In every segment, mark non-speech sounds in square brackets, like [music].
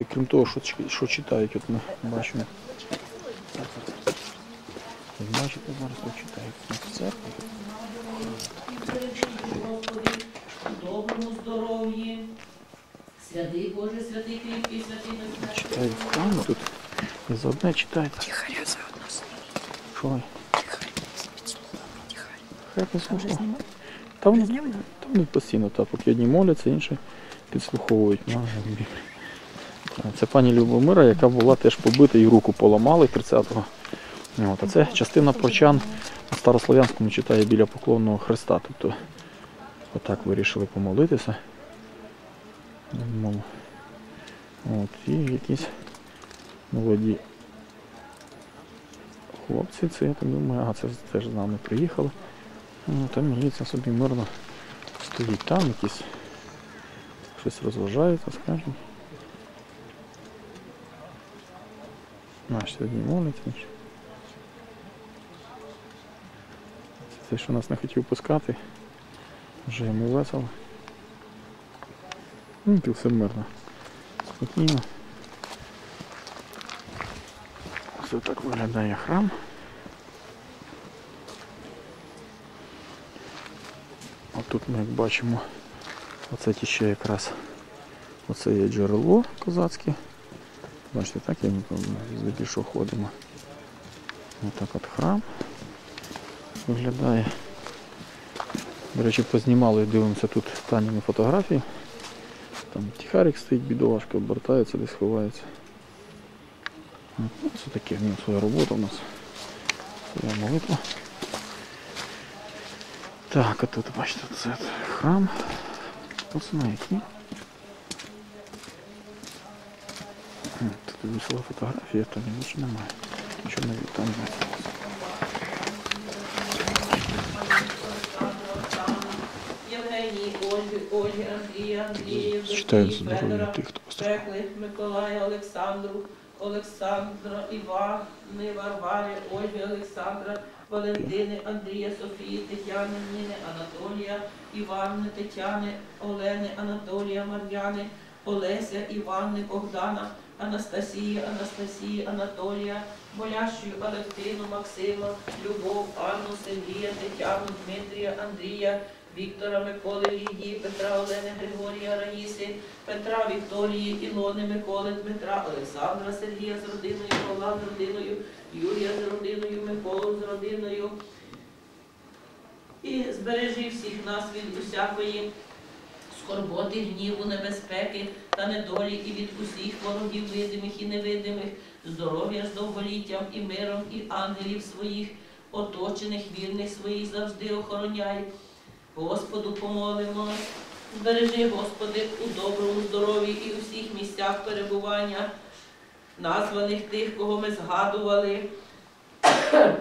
І Крім того, що, що читають, от ми бачимо. Бачите, зараз тут читають в церкві. У доброму здоров'ї. Святий Боже, святий кріпкий, святий безпечний. Читають в храмі тут. І за одне читають. Тихаря заодно с Що? ви? Тихаря. Тихаря. Хай Там же послухав. снимают? Та Вже вони, зняли? та вони постійно так, поки одні моляться, інші підслуховують. Ну, Біблію. Це пані Любомира, яка була теж побита і руку поламали 30-го. От, а це частина прочан на старослов'янському читає біля поклонного Христа. Тобто отак вирішили помолитися. От, і якісь молоді хлопці, це я так думаю, а це теж з нами приїхали. Ну, там міліція собі мирно стоїть там, якісь щось розважаються, скажімо. Наш сьогодні моляться. інші. Це що нас не хотів пускати. Вже йому весело. Ну, тут все мирно. Спокійно. Ось так виглядає храм. А тут ми як бачимо, оце тіче якраз оце є джерело козацьке. Бачите, так я здебільшого ходимо. Отак от храм виглядає. До речі, познімали, дивимося тут Таніни фотографії. Там тихарик стоїть, бідолашка, обертається, десь ховається. Ну, Це таке, нього своя робота у нас. Своя молитва. Так, а тут бачите, це храм. Пацани підійшла фотографія, то нічого немає. Нічого навіть там не сталося. Ольги, Андрія, Андрія, Федора, Пеклих, Миколая, Олександру, Олександра, Івани, Варвари, Ольги, Олександра, Валентини, Андрія, Софії, Тетяни, Ніни, Анатолія, Івани, Тетяни, Олени, Анатолія, Мар'яни, Олеся, Івани, Богдана. Анастасії, Анастасії, Анатолія, Болящую, Алевтину, Максима, Любов, Анну, Сергія, Тетяну, Дмитрія, Андрія, Віктора, Миколи, Лідії, Петра, Олени, Григорія, Раїси, Петра, Вікторії, Ілони, Миколи, Дмитра, Олександра, Сергія з родиною, Павла з родиною, Юрія з родиною, Миколу з родиною. І збережи всіх нас від усякої скорботи, гніву, небезпеки та недолі і від усіх ворогів видимих і невидимих, здоров'я з довголіттям і миром, і ангелів своїх, оточених, вірних своїх завжди охороняй. Господу помолимось. Збережи, Господи, у доброму здоров'ї і у всіх місцях перебування, названих тих, кого ми згадували. [clears throat]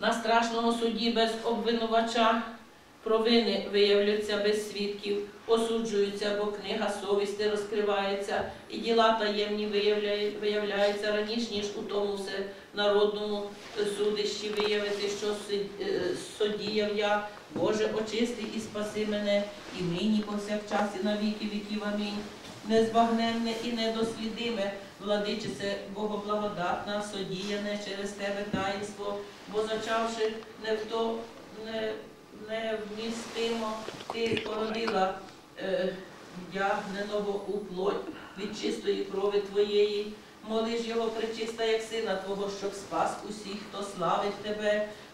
На страшному суді без обвинувача провини виявляться без свідків, осуджуються, бо книга совісти розкривається, і діла таємні виявляються раніше, ніж у тому всенародному судищі виявити, що си- е, содіяв я. Боже, очисти і спаси мене, і нині повсякчас, і на віки віків. Амінь. Незбагненне і недослідиме, владичице Богоблагодатна, содіяне через тебе таїнство, бо зачавши не в то не, невмістимо, ти породила е, вдягненого у плоть від чистої крови твоєї. Молиш його причиста, як сина Твого, щоб спас усіх, хто славить тебе.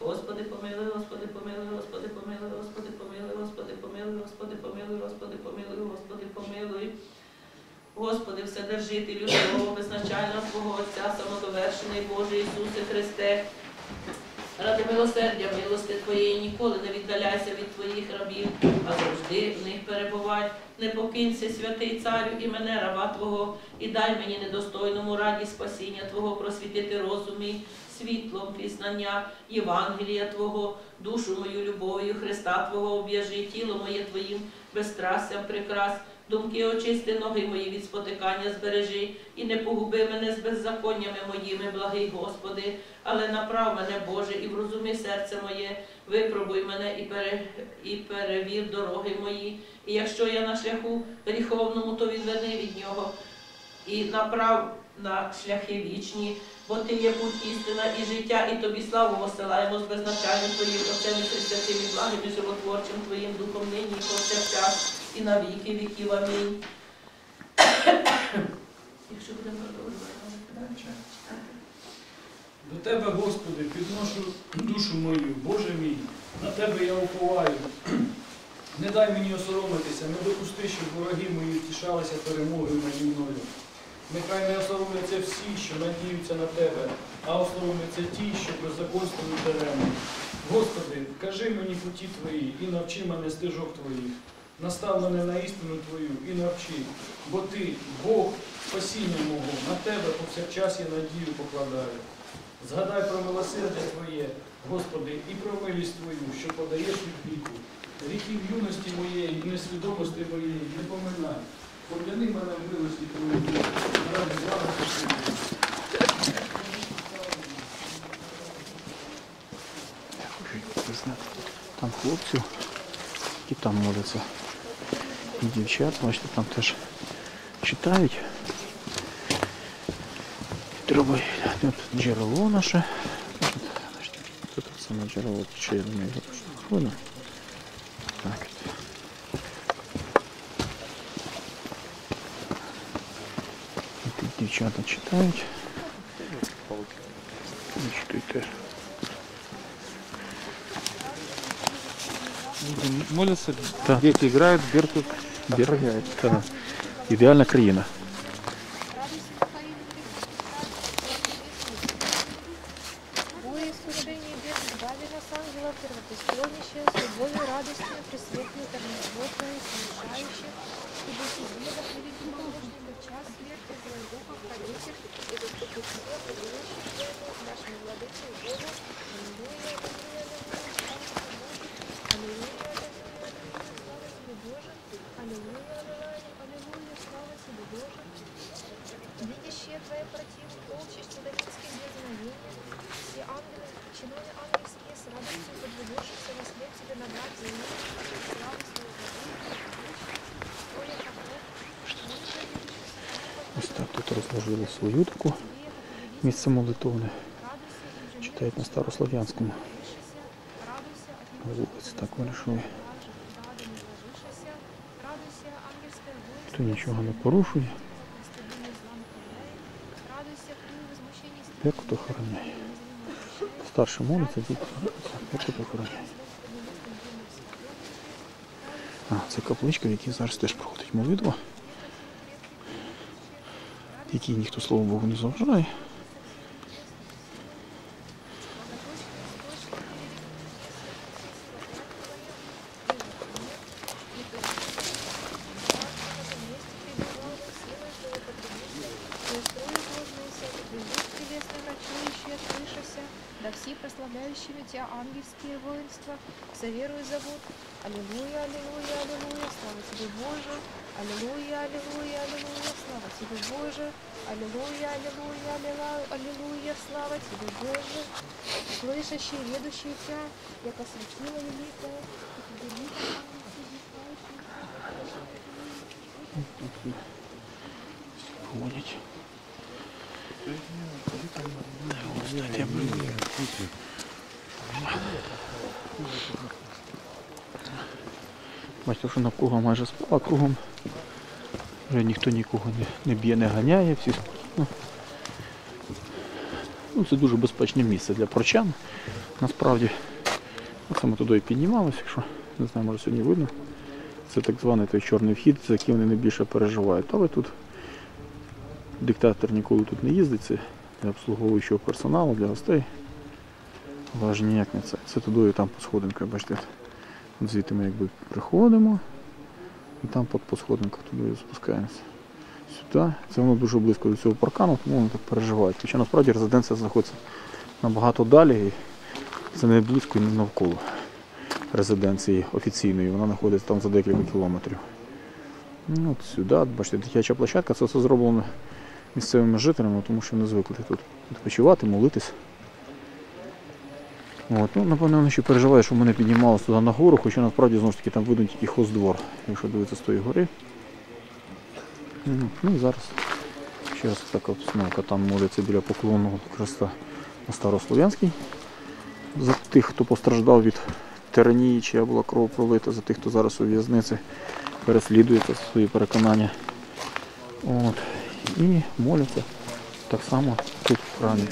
Господи, помилуй, Господи, помилуй, Господи, помилуй, Господи, помилуй, Господи, помилуй, Господи, помилуй, Господи, помилуй, Господи, помилуй. Господи, Вседержителю, Твого, безначального Твого Отця, самодовершений Боже Ісусе Христе, Ради милосердя, милости Твоєї ніколи не віддаляйся від Твоїх рабів, а завжди в них перебувай. Не покинься, святий царю, і мене, раба Твого, і дай мені недостойному раді спасіння Твого просвітити розум світлом пізнання Євангелія Твого, душу мою любов'ю Христа Твого об'яжи, тіло моє Твоїм безтрастям прикрас, думки очисти, ноги мої від спотикання збережи, і не погуби мене з беззаконнями моїми, благий Господи, але направ мене, Боже, і врозуми серце моє, випробуй мене і, пере, і перевір дороги мої. І якщо я на шляху гріховному, то відверни від нього і направ на шляхи вічні, бо ти є путь істина і життя, і тобі славу осилаємо з безначальним Твоїм Отцем і Христятим і благим і животворчим Твоїм Духом нині, і повсякчас, і на віки віків. Амінь. [coughs] Якщо будемо продовжувати. До Тебе, Господи, підношу душу мою, Боже мій, на Тебе я уповаю. Не дай мені осоромитися, не допусти, щоб вороги мої тішалися перемогою наді мною. Нехай не осоромляться всі, що надіються на Тебе, а осоромляться ті, що беззаконствують даремно. Господи, вкажи мені путі Твої і навчи мене стежок Твоїх. Настав мене на істину Твою і навчи, бо Ти, Бог, спасіння мого, на Тебе повсякчас я надію покладаю. Згадай про милосердя Твоє, Господи, і про милість Твою, що подаєш від віку. Ріків юності моєї і несвідомості моєї не поминай. Пом'яни мене в милості благості Твоєї. Ви Там хлопців, які там моляться. І дівчат, бачите, там теж читають. Треба тут джерело наше. Тут, саме джерело тече, я думаю. Так. от. І тут дівчата читають. Читайте. Молятся, Да. дети играют, беркут. Берегает. Да. Ідеальна країна. Тут розложили свою таку місце молитовне. Читають на старослов'янському. вулиці так воинство, Хто нічого не порушує, возмущении Беркут охороняє. Старші моляться, діти моляться, Беркут охороняє. А, це капличка, в якій зараз теж проходить молитва. Якій ніхто, слава Богу, не заважає. Да все прославляющими Тебя ангельские воинства, все верую зовут. Аллилуйя, аллилуйя, аллилуйя, слава Тебе, Боже. Аллилуйя, аллилуйя, аллилуйя, слава Тебе, Боже. Аллилуйя, аллилуйя, аллилуйя, аллилуйя, слава Тебе, Боже. Слышащий, ведущий Тебя, яко светило великое, и великое Ходять. Знаєте, я блін. Бачите, що навколо майже спала кругом. Вже ніхто нікого не, не б'є, не ганяє, всі спокійно. Ну, це дуже безпечне місце для прочан. Насправді, оце ми туди і піднімалися, якщо не знаю, може сьогодні видно. Це так званий той чорний вхід, за яким вони найбільше переживають. Але тут диктатор ніколи тут не їздить, це для обслуговуючого персоналу, для гостей. Ж ніяк не це. Це туди і там по сходинках, бачите. Звідти ми якби приходимо. І там по, сходинках туди спускаємося. Сюди. Це воно дуже близько до цього паркану, тому вони так переживають. Хоча насправді резиденція знаходиться набагато далі. І це не близько і не навколо резиденції офіційної. Вона знаходиться там за декілька кілометрів. Ну, от сюди, бачите, дитяча площадка, це все зроблено місцевими жителями, тому що не звикли тут відпочивати, молитись. От, ну, напевно, вони ще переживають, що ми не піднімалися туди на гору, хоча насправді знову ж таки там видно тільки хоздвор, якщо дивитися з тої гори. Ну, і зараз ще раз така обстановка. Там моляться біля поклонного хреста на Старослов'янській. За тих, хто постраждав від тиранії, чия була кров пролита, за тих, хто зараз у в'язниці переслідується свої переконання. От. І моляться так само тут в храмі.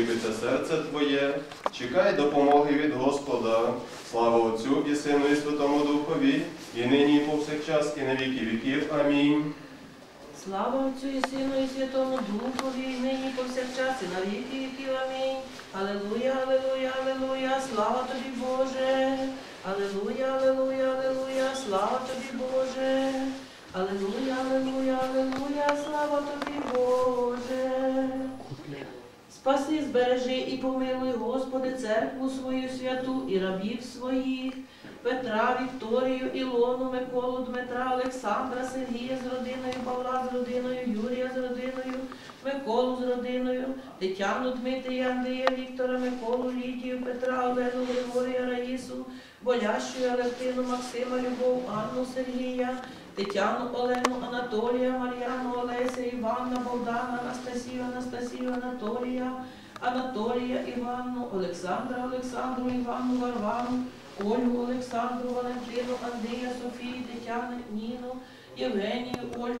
Нехай серце твоє, чекай допомоги від Господа. Слава Отцю і Сину і Святому Духові, і нині, і повсякчас, і на віки віків. Амінь. Слава Отцю і Сину і Святому Духові, і нині і повсякчас, і на віки віків. Амінь. Алелуя, алелуя, алелуя, слава тобі, Боже. Алелуя, алелуя, алелуя, слава тобі, Боже. Алелуя, алелуя, алелуя, слава тобі, Боже. Спаси, збережи і помилуй, Господи, церкву свою святу і рабів своїх, Петра, Вікторію, Ілону, Миколу, Дмитра, Олександра, Сергія з родиною, Павла з родиною, Юрія з родиною, Миколу з родиною, Тетяну, Дмитрія, Андрія, Віктора, Миколу, Лідію, Петра, Олену, Григорія, Раїсу, Болящу, Алевтину, Максима, Любов, Анну, Сергія, Тетяну, Олену, Анатолія, Мар'яну, Олеся, Івана, Богдана, Анастасію, Анастасію, Анатолія, Анатолія, Іванну, Олександра, Олександру, Івану, Варвану, Ольгу, Олександру, Валентину, Андрія, Софію, Тетяну, Ніну, Євгенію, Ольгу.